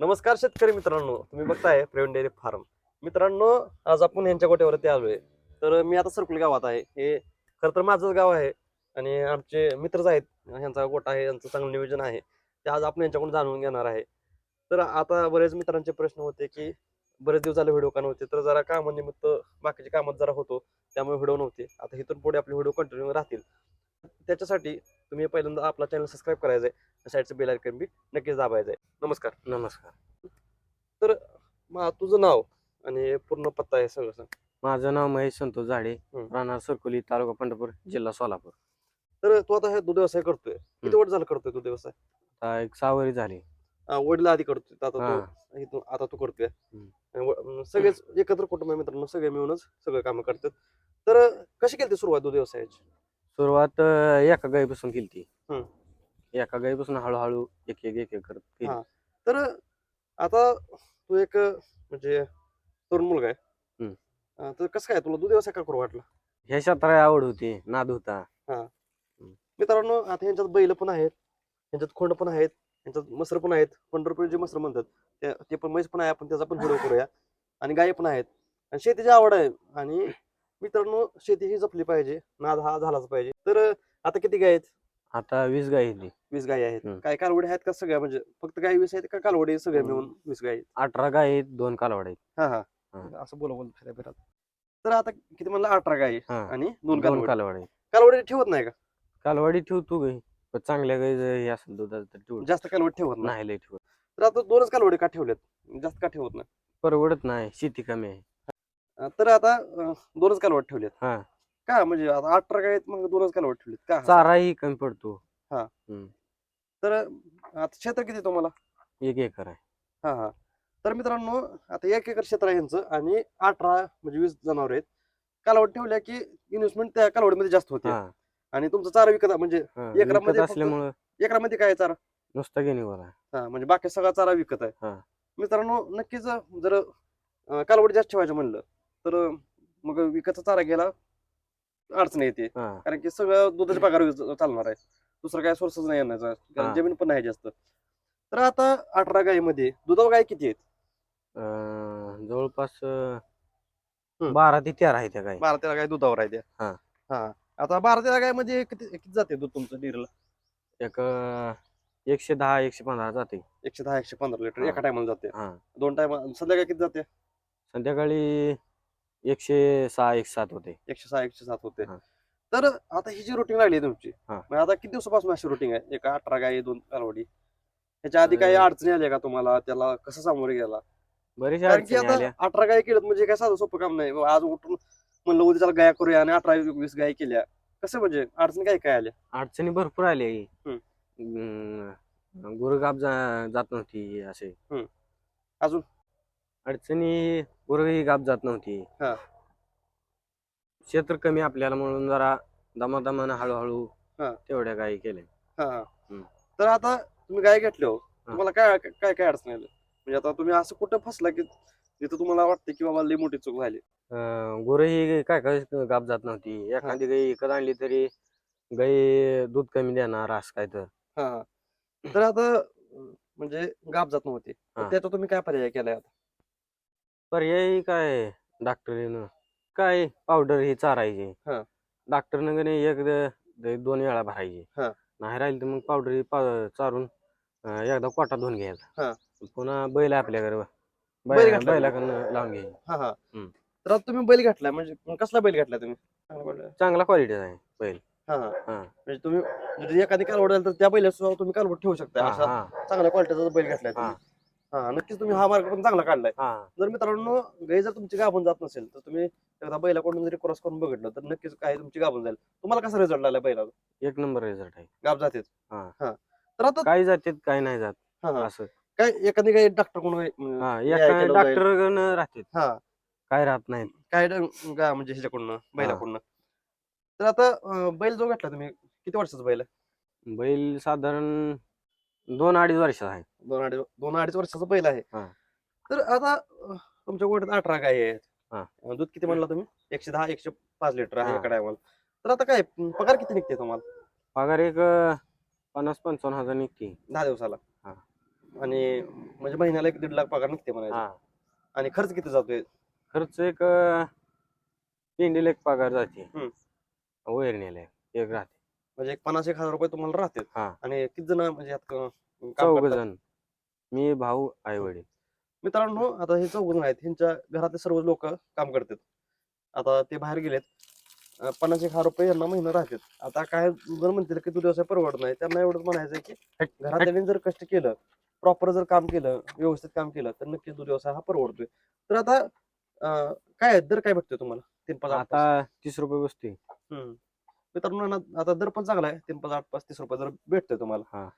नमस्कार शेतकरी मित्रांनो तुम्ही बघताय प्रेम डेअरी फार्म. मित्रांनो आज आपण यांच्या गोट्यावरती आलोय. तर मी आता सरकुल गावात आहे. हे खरं तर माझंच गाव आहे आणि आमचे मित्रच आहेत. ह्यांचा गोटा आहे यांचं चांगलं नियोजन आहे. ते आज आपण यांच्याकडून जाणून घेणार आहे. तर आता बरेच मित्रांचे प्रश्न होते की बरेच दिवस झाले व्हिडिओ का नव्हते तर जरा कामानिमित्त बाकीच्या कामात जरा होतो त्यामुळे व्हिडिओ नव्हते. आता इथून पुढे आपले व्हिडिओ कंटिन्यू राहतील. त्याच्यासाठी तुम्ही पहिल्यांदा आपला चॅनल सबस्क्राईब करायचा आहे साईडचं बेल आयकन बी नक्कीच दाबायचं आहे नमस्कार. नमस्कार मग तुझं नाव आणि पूर्ण पत्ता आहे सगळं सांग. माझं नाव महेश संतोष झाडे हम्म. राहणार सरकोली तालुका पंढरपूर जिल्हा सोलापूर. तर तू आता हे दूध व्यवसाय करतोय. किती. वर्ष झालं करतोय दूध व्यवसाय आता एक सहावारी झाली. अं, वडील आधी करतोय. आता हा. तू इथून आता तू करतोय. हम्म. आणि व- अं, सगळेच एकत्र कुटुंब आहे मित्रांनो सगळे मिळूनच सगळं काम करतात. तर कशी केली सुरुवात दूध व्यवसायाची सुरुवात अं, एका गाईपासून केली ती. हम्म. एका गाईपासून हळूहळू एक एक एक एक करत केली. हा. तर आता तू एक म्हणजे तरुण मुलगा आहे. हम्म. अं, तर कसं काय तुला दूध व्यवसाय का करू वाटला? ह्या क्षेत्रात आवड होती. नाद होता. मित्रांनो आता यांच्यात बैल पण आहेत. यांच्यात खोंड पण आहेत. यांच्यात मसर पण आहेत. पंढरपूर जे मसर म्हणतात त्या- ते पण म्हैस पण आहे. आपण त्याचा पण व्हिडिओ करूया. आणि गाय पण आहेत. आणि शेतीची आवड आहे. आणि मित्रांनो शेती ही जपली पाहिजे. नाद हा झालाच पाहिजे. तर आता किती गाय आहेत? आता वीस गाई होती वीस गाय आहेत. हम्म. काय कालवडी आहेत का सगळ्या? म्हणजे फक्त गाय वीस आहेत का कालवडी सगळ्या हम्म. मिळून वीस गाय आहेत? अठरा गाई आहेत दोन कालवड आहेत. हा हा. हा. असं बोला बोल फिरा फिरा. तर आता किती म्हणलं? अठरा गाय हा. आणि दोन दोन कालवडी. कालवड. आहेत कालवडी ठेवत नाही का? कालवडी ठेवतो गाई पण चांगल्या गाई जर हे असेल दुधाचं तर ठेवू. जास्त कालवड ठेवत नाही. नाही लय ठेवत. तर आता दोनच कालवडी का ठेवल्यात? जास्त का ठेवत नाही? परवडत नाही. शेती कमी आहे. तर आता दोनच कालवड ठेवलेत. हा. का? म्हणजे आता अठरा काय आहेत, मग दोनच कालवड ठेवलेत. का? चाराही कमी पडतो. तर आता क्षेत्र किती तुम्हाला? एक एकर आहे. हा हा. तर मित्रांनो आता एक एकर क्षेत्र आहे यांचं आणि अठरा म्हणजे वीस जनावर आहेत. कालवड ठेवल्या की इन्व्हेस्टमेंट त्या कालवडीमध्ये जास्त होते. हा. आणि तुमचा चारा विकत म्हणजे हा. एकरामध्ये विकत फक्त- असल्यामुळं एकरामध्ये काय आहे चारा? नुसता घेणीवर आहे. हा म्हणजे बाकी सगळा चारा विकत आहे. हा. मित्रांनो नक्कीच जर अं, कालवडी जास्त ठेवायचं म्हणलं तर मग विकतचा चारा घ्यायला अडचण येते. हा. कारण की सगळं दुधाच्या पगार चालणार आहे. दुसरं काय सोर्सच नाही येण्याचा कारण हा. जमीन पण नाही जास्त. तर आता अठरा गायीमध्ये दुधावर गाय किती आहेत? अं, जवळपास अं, हम्म. बारा ते तेरा आहे त्या गाय. बारा तेरा गाय दुधावर आहे त्या हा. हा. आता बारा तेरा गायमध्ये किती किती जाते दूध तुमचं डेअरीला? एक अं, एकशे दहा एकशे पंधरा जाते. एकशे दहा एकशे पंधरा लिटर हा. एका टायमाला जाते. हा. दोन टायमा संध्याकाळी किती जाते? संध्याकाळी एकशे सहा एकशे सात होते. एकशे सहा एकशे सात होते. हा. तर आता ही जी रुटीन लागली आहे तुमची हा. मग आता किती दिवसापासून अशी रुटीन आहे? एका अठरा गाय दोन कालवडी. त्याच्या आधी काही अं, अडचणी आल्या का तुम्हाला? त्याला कसं सामोरे गेला? बरेच कारण की अडचणी आता आल्या. अठरा गाय केलं म्हणजे काय साधं सोपं काम नाही. बाबा आज उठून म्हणलं उद्या त्याला गाया करूया आणि अठरा वीस गाय केल्या. कसं म्हणजे अडचणी काय काय आल्या? अडचणी भरपूर आल्या. हम्म. अं, गुरगाप जा- जात नव्हती असे. अजून? अडचणी गुरही गाप जात नव्हती हा. क्षेत्र कमी आपल्याला म्हणून जरा दमादमानं हळूहळू हा. तेवढ्या गायी केल्या हा, हा. हम्म. तर आता तुम्ही गाय घेतल्या हो तुम्हाला काय काय काय अडचण आलं म्हणजे आता तुम्ही असं कुठं फसला की जिथं तुम्हाला वाटतं की बाबा लई मोठी चूक झाली गुरही काय काय गाप जात नव्हती एखादी गाई विकत आणली तरी गाई दूध कमी देणार असं काय तर हा हा. तर आता अं, म्हणजे गाप जात नव्हती तर हा. त्याचा तुम्ही काय पर्याय केलाय आता पर्यायी काय डॉक्टरीनं काय पावडर ही चारायची हा. डॉक्टरनं गणे एक द- द- दोन वेळा भरायची हा. नाही राहिली तर मग पावडर ही पा- चारून अं, एकदा कोटा धुवून हा. घ्यायचा पुन्हा बैल आहे आपल्याकडे बैल बैल घातला? बैलाकडनं लावून घ्यायची हा हा हम्म. तर आता तुम्ही बैल घातलाय म्हणजे मग कसला बैल घातलाय तुम्ही चांगला बैल. चांगला क्वालिटीचा आहे बैल हा हा हा. म्हणजे तुम्ही जर एखादी कालवड आली तर त्या बैलासह तुम्ही कालवड ठेवू शकता हा, हा, चांगल्या क्वालिटीचा बैल घातलाय. तुम्ही हा नक्कीच तुम्ही हा मार्ग पण चांगला काढलाय. हा. जर मित्रांनो गाई जर तुमची गाभून जात नसेल तर तुम्ही एकदा बैलाकडून जरी क्रॉस करून बघितलं तर नक्कीच काही तुमची गाभून जाईल. तुम्हाला कसा रिझल्ट आला बैलाचा? एक नंबर रिझल्ट आहे. गाभ जातेच हा. हा. तर आता काही जातात काही नाही जात. हा, हा. असं. काय एखादी काही डॉक्टर कोण अं, हा या एका केलं जाईल. डॉक्टर राहतात. हा. काय राहत नाही काय ड- गा- म्हणजे ह्याच्याकडून बैलाकडून. तर आता अं, बैल जो घातला तुम्ही किती वर्षाचा बैल आहे? बैल साधारण दोन अडीच वर्षाचा आहे. दोन अडीच दोन अडीच वर्षाचा बैल आहे. हा. तर आता अं, तुमच्या गोठ्यात अठरा गाय आहेत. हा. अं, दूध किती म्हणला तुम्ही? एकशे दहा एकशे पाच लिटर आहे हा. एका टायमाला तर आता काय अं, पगार किती निघते तुम्हाला? पगार एक अं, पन्नास पंचावन्न हजार निघते. दहा दिवसाला? हा. आणि म्हणजे महिन्याला एक दीड लाख पगार निघते म्हणायचं. हा. आणि खर्च किती जातोय? खर्च एक अं, पेंडीला एक पगार जाते. हम्म. वैरणीला एक एक राहते. म्हणजे एक पन्नास एक हजार रुपये तुम्हाला राहतात. हा. आणि किती जण म्हणजे यात क- काम चौघ करतात? जण. मी भाऊ आई वडील. मित्रांनो आता हे चौघ जण आहेत. ह्यांच्या घरातले सर्व लोक काम करतात. आता ते बाहेर गेलेत. अं, पन्नास एक हजार रुपये यांना महिना राहतात. आता काय जर म्हणतील की तू व्यवसाय परवडत नाही. त्यांना एवढंच म्हणायचं की हट, घरातल्यांनी जर कष्ट केलं प्रॉपर जर काम केलं व्यवस्थित काम केलं तर नक्कीच दूध व्यवसाय हा परवडतोय. तर आता अं, काय दर काय भेटतोय तुम्हाला? तीन पाच आठ पाच? आता तीस रुपये बसते हम्म. मित्रांनो आता दर पण चांगला आहे. तीन पाच आठ पाच तीस रुपये दर भेटतोय तुम्हाला. हा.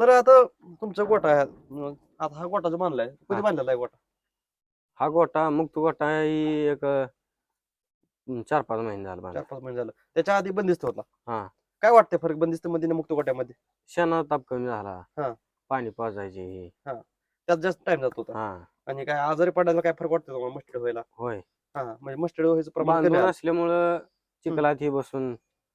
तर आता तुमचा गोटा आहे आता हा गोटा जो बांधलाय कधी. बांधलेला आहे गोटा? हा गोटा मुक्त गोटा ही एक चार पाच महिने झाला चार पाच महिने झालं. त्याच्या आधी बंदिस्त होता. हा. काय वाटतंय फरक बंदिस्त मध्ये आणि मुक्त गोट्यामध्ये? शेणा ताप कमी झाला. हा. पाणी पाजायचे हे. त्यात जास्त टाइम जात होता. हा. आणि काय आजारी पडायला काय फरक वाटतो तुम्हाला मस्टडी व्हायला? होय. हा. म्हणजे मस्टडी व्हायचं प्रमाण. असल्यामुळं चिखलात हे बसून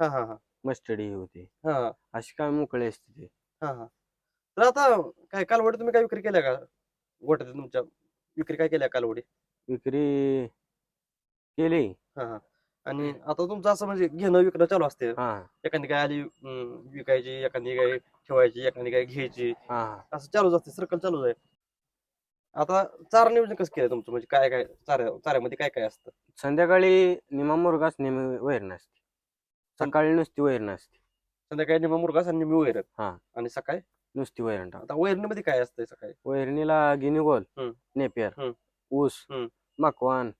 हा हा हा. मस्टडी होते. हा. अशी काय मोकळे असते ते. हा हा. तर आता काय कालवडी तुम्ही काय विक्री केल्या का? गोट्यात तुमच्या विक्री काय केल्या कालवडी? विक्री केली. हा हा. आणि आता तुमचं असं म्हणजे घेणं विकणं चालू असते. हा. एखादी काय आली अं, विकायची एखादी काय ठेवायची एखादी काय घ्यायची. हा असं चालूच असते सर्कल चालूच आहे. आता चारा नियोजन कसं केलं तुमचं? म्हणजे काय काय चाऱ्या चाऱ्यामध्ये काय काय असतं? संध्याकाळी निमा मुरगास नेहमी वैर नसते सकाळी नुसती वैर नसते संध्याकाळी निमा मुरगास आणि निमी वैरण. हा. आणि सकाळी? नुसती वैरण टाक आता वैरणीमध्ये काय असतंय सकाळी? वैरणीला गिनीगोल हम्म. नेपियर हम्म. ऊस हम्म. मकवान.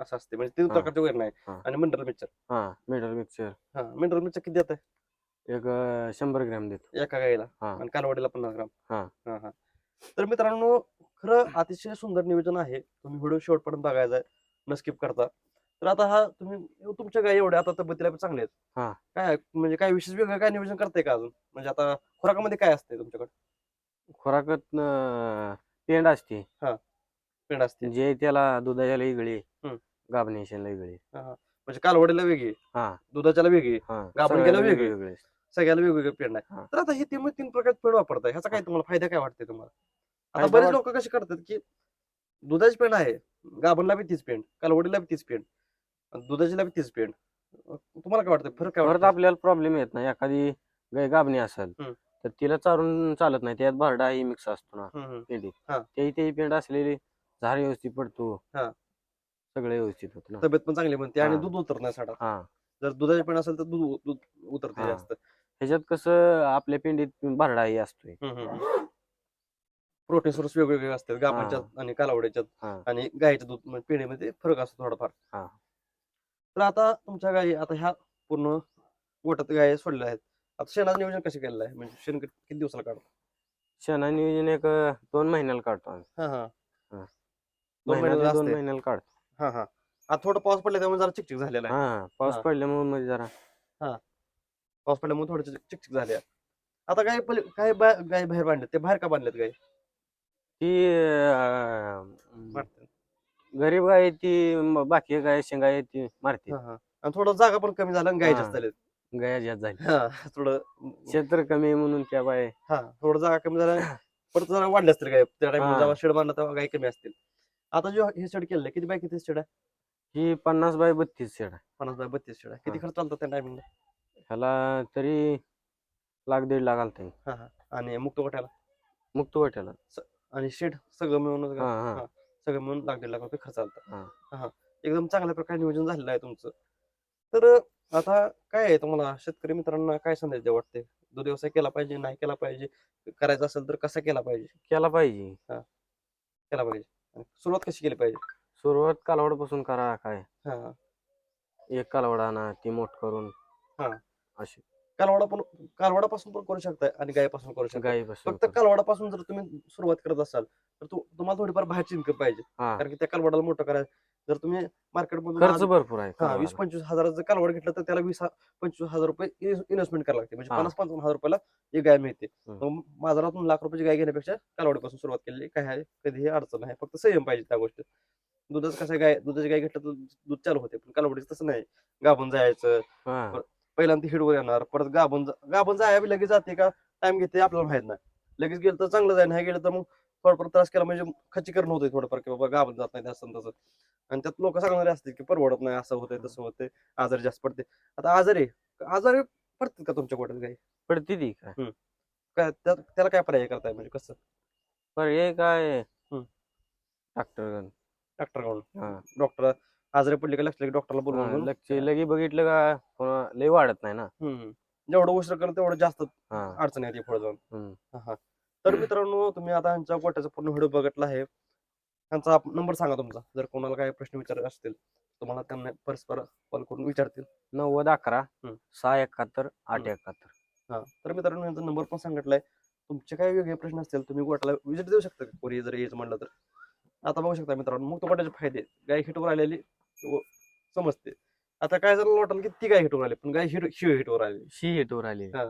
असं असते म्हणजे तीन हा. प्रकारचे वैरण आहे. हा. आणि मिनरल मिक्सर हा मिडल मिक्सर हा मिनरल मिक्सर किती येत एक अं, शंभर ग्रॅम देतो. एका गाईला. हा. आणि कालवडीला पन्नास ग्राम. हा. हा हा. तर मित्रांनो खरं अतिशय सुंदर नियोजन आहे. तुम्ही व्हिडिओ शेवटपर्यंत बघायचा न स्किप करता. तर आता हा तुम्ही तुमच्या गाई एवढ्या आता तब्येतीला पण चांगले आहेत. हा. काय म्हणजे काय विशेष वेगळं काय नियोजन करताय का अजून? म्हणजे आता खुराकामध्ये काय असतंय तुमच्याकडे? खुराकत पेंड असते पेंड असते जे त्याला दुधाच्याला इगळी हम्म. गाभणेशाला इगळी म्हणजे कालवडीला वेगळी हा. दुधाच्याला वेगळी हा गाभण सगळ्याला गेला वेगळी. सगळ्याला वेगवेगळे पेंड आहे. तर आता हे तीन तीन प्रकारचे पेंड वापरताय. ह्याचा काय तुम्हाला फायदा काय वाटतंय तुम्हाला? आता बरेच लोक कसे करतात की दुधाची पेंड आहे गाभणला बी तीच पेंड कालवडीला बी तीच पेंड. दुधाचीला बी तीच पेंड. तुम्हाला काय वाटतं फरक काय परत वाटतं आपल्याला प्रॉब्लेम येत नाही. एखादी गाय गाभणी असेल हम्म. तर तिला चारून चालत नाही. त्यात भरडा ही मिक्स असतो ना. हम्म, हम्म. पेंडीत हा. त्याही ते पेंड असलेली झाड व्यवस्थित पडतो. हा. सगळं व्यवस्थित होत ना. तब्येत पण चांगली म्हणते आणि हा. दूध उतरत नाही साडा. हा. जर दुधाची पेंड असेल तर दूध दूध उतरते हा. जास्त. ह्याच्यात कसं आपल्या पेंडीत भरडाही असतोय. प्रोटीन सोर्स वेगवेगळे असतात. गाभांच्यात आणि कालवड्याच्यात हा. आणि गायच्या दूध म्हणजे पेढीमध्ये फरक असतो थोडाफार. हा. तर आता तुमच्या गायी आता ह्या पूर्ण गोटात गाय सोडल्या आहेत. आता शेणाचं नियोजन कसं केलेलं आहे? म्हणजे शेण किती दिवसाला काढतो शेणा नियोजन एक अं, दोन महिन्याला काढतो आम्ही. हा हा. हा. दोन महिन्याला दोन. महिन्याला काढतो. हा हा. आता थोडं पाऊस पडला त्यामुळे जरा चिकचिक झालेला आहे. हा पाऊस हा. पडल्यामुळे मध्ये जरा. पाऊस पडल्यामुळे थोडं चिकचिक झाले. आता गाय पहिले काय गाय बाहेर बांधल्यात? ते बाहेर का बांधल्यात गाय ती अं. गरीब गाय ती म- बाकी गाय शेंगा आहे ती मारते. हा हा. आणि थोडं जागा पण कमी झालं आणि गाय हा. जास्त झालेत गाया जास्त झाली. हा थोडं क्षेत्र कमी आहे म्हणून त्या बाय. हा थोडं जागा कमी झालं परत जरा वाढले असतील गाय. त्या टाइम हा. जेव्हा शेड बांधला तेव्हा गाय कमी असतील. आता जो हे शेड केलं किती बाय किती शेड आहे? ही पन्नास बाय बत्तीस शेड आहे. पन्नास बाय बत्तीस शेड आहे. किती हा. खर्च चालतो त्या टायमिंगला ह्याला तरी लाख दीड लाख आलता आणि मुक्त गोठ्याला? मुक्त वाट्याला आणि शेड सगळं मिळून हा हा. हा. सगळं मिळून लाख दीड लाख रुपये खर्च आलता. हा. हा. एकदम चांगल्या प्रकारे नियोजन झालेलं आहे तुमचं. तर आता काय आहे तुम्हाला? शेतकरी मित्रांना काय संदेश वाटते दूध व्यवसाय केला पाहिजे नाही केला पाहिजे करायचा असेल तर कसा केला पाहिजे? केला पाहिजे. केला पाहिजे. सुरुवात कशी केली पाहिजे? सुरुवात कालवडापासून करा काय? हा. एक कालवड आणा ती मोठ करून. हा. अशी. कालवाडा पण कालवाडापासून पण करू शकताय आणि गायपासून करू शकता गायीपासून फक्त कालवाडापासून जर तुम्ही सुरुवात करत असाल तर तू तुम्हाला थोडीफार बाहेरची इन्कम पाहिजे. हा. कारण की त्या कालवाडाला मोठं करायचं. जर तुम्ही मार्केट खर्च भरपूर आहे हा वीस. पंचवीस हजाराचं कालवड घेतलं तर त्याला वीस हा- पंचवीस हजार रुपये इन्व्हेस्टमेंट करायला लागते. म्हणजे हा. पन्नास पंचावन्न हजार रुपयाला एक गाय मिळते. हम्म. बाजारातून लाख रुपयाची गाय घेण्यापेक्षा कालवडीपासून सुरुवात केली काय आहे कधीही अडचण आहे फक्त संयम पाहिजे त्या गोष्टीत. दुधाचं कसं गाय दुधाची गाय घेतलं तर दूध चालू होते. पण कालवडीचं तसं नाही. गाभून जायचं. हा. पहिल्यांदा हिडवर येणार परत गाभून जा- गाभून जायला लगेच जाते का? टाइम घेते आपल्याला माहीत नाही. लगेच गेलं तर चांगलं जाईल नाही गेलं तर मग थोडंफार त्रास केला म्हणजे खच्चीकरण होतंय थोडंफार की बाबा गावात जात नाही असं तसं. आणि त्यात लोक सांगणारे असतील की परवडत नाही असं होतंय तसं होतंय आजारी जास्त पडते. आता आजारी आजारी पडतात का तुमच्या गोट्यात गाई पडती ती काय? काय त्या- त्याला काय पर्याय करताय म्हणजे कसं? पर्याय काय? हम्म. डॉक्टर डॉक्टर हा. डॉक्टर आजारी पडले का लक्ष डॉक्टरला बोलवून लक्ष लगे बघितलं का पुन्हा लय वाढत नाही ना. हम्म. जेवढं उशीर करेल तेवढं जास्त अडचण येते पुढे जाऊन. तर मित्रांनो तुम्ही आता ह्यांच्या गोट्याचा पूर्ण व्हिडिओ बघितला आहे. ह्यांचा नंबर सांगा तुमचा. जर कोणाला काही प्रश्न विचारायचे असतील तुम्हाला त्यांना परस्पर कॉल करून विचारतील. नव्वद अकरा. सहा एकाहत्तर आठ. एकाहत्तर. हा. तर मित्रांनो यांचा नंबर पण सांगितलाय. तुमचे काही वेगळे प्रश्न असतील तुम्ही गोट्याला विजिट देऊ शकता का? कोणी जर यायचं म्हणलं तर. आता बघू शकता मित्रांनो मुक्त गोट्याचे फायदे. गाय हिटवर आलेली समजते. आता काय जर वाटेल की ती गाय हिटवर आली पण गाय हिट शिव हिटवर आली शी हिटवर आली हा.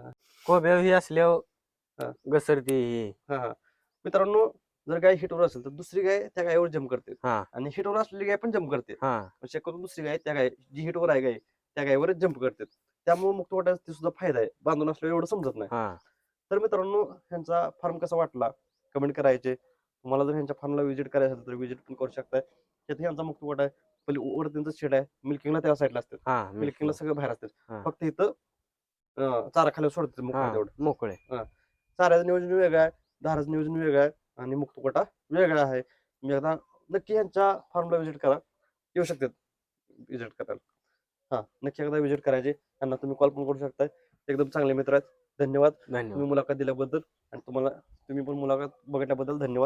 कोब्या ही हा. असल्यावर घसरती ही. हा हा. मित्रांनो जर गाय हिटवर असेल तर दुसरी गाय त्या गायवर जम करते. हा. आणि हिटवर असलेली गाय पण जम्प करते. हा. पण शक्यतो दुसरी गाय त्या गाय जी हिटवर आहे गाय त्या गायवरच जम्प करते. त्यामुळे मुक्त वाटायचा ते सुद्धा फायदा आहे. बांधून असल्यावर एवढं समजत नाही. हा. तर मित्रांनो ह्यांचा फार्म कसा वाटला? कमेंट करायचे. तुम्हाला जर ह्यांच्या फार्मला व्हिजिट करायचं असेल तर व्हिजिट पण करू शकताय. तिथे ह्यांचा मुक्त वाटा आहे. पहिले वर त्यांचं शेड आहे मिल्किंगला त्या साईडला असतात. हा मिल्किंगला सगळं बाहेर असतात. हा. फक्त इथं अं, चारा खाली सोडतात मुक्त तेवढं. मोकळे. चाऱ्याचं नियोजन वेगळं आहे धाराचं नियोजन वेगळं आहे आणि मुक्त कोटा वेगळा आहे. मी एकदा नक्की यांच्या फार्मला व्हिजिट करा. येऊ शकतात व्हिजिट करायला हा नक्की एकदा व्हिजिट करायचे. त्यांना तुम्ही कॉल पण करू शकताय. एकदम चांगले मित्र आहेत. धन्यवाद. धन्यवाद. तुम्ही मुलाखत दिल्याबद्दल आणि तुम्हाला तुम्ही पण मुलाखत बघितल्याबद्दल धन्यवाद.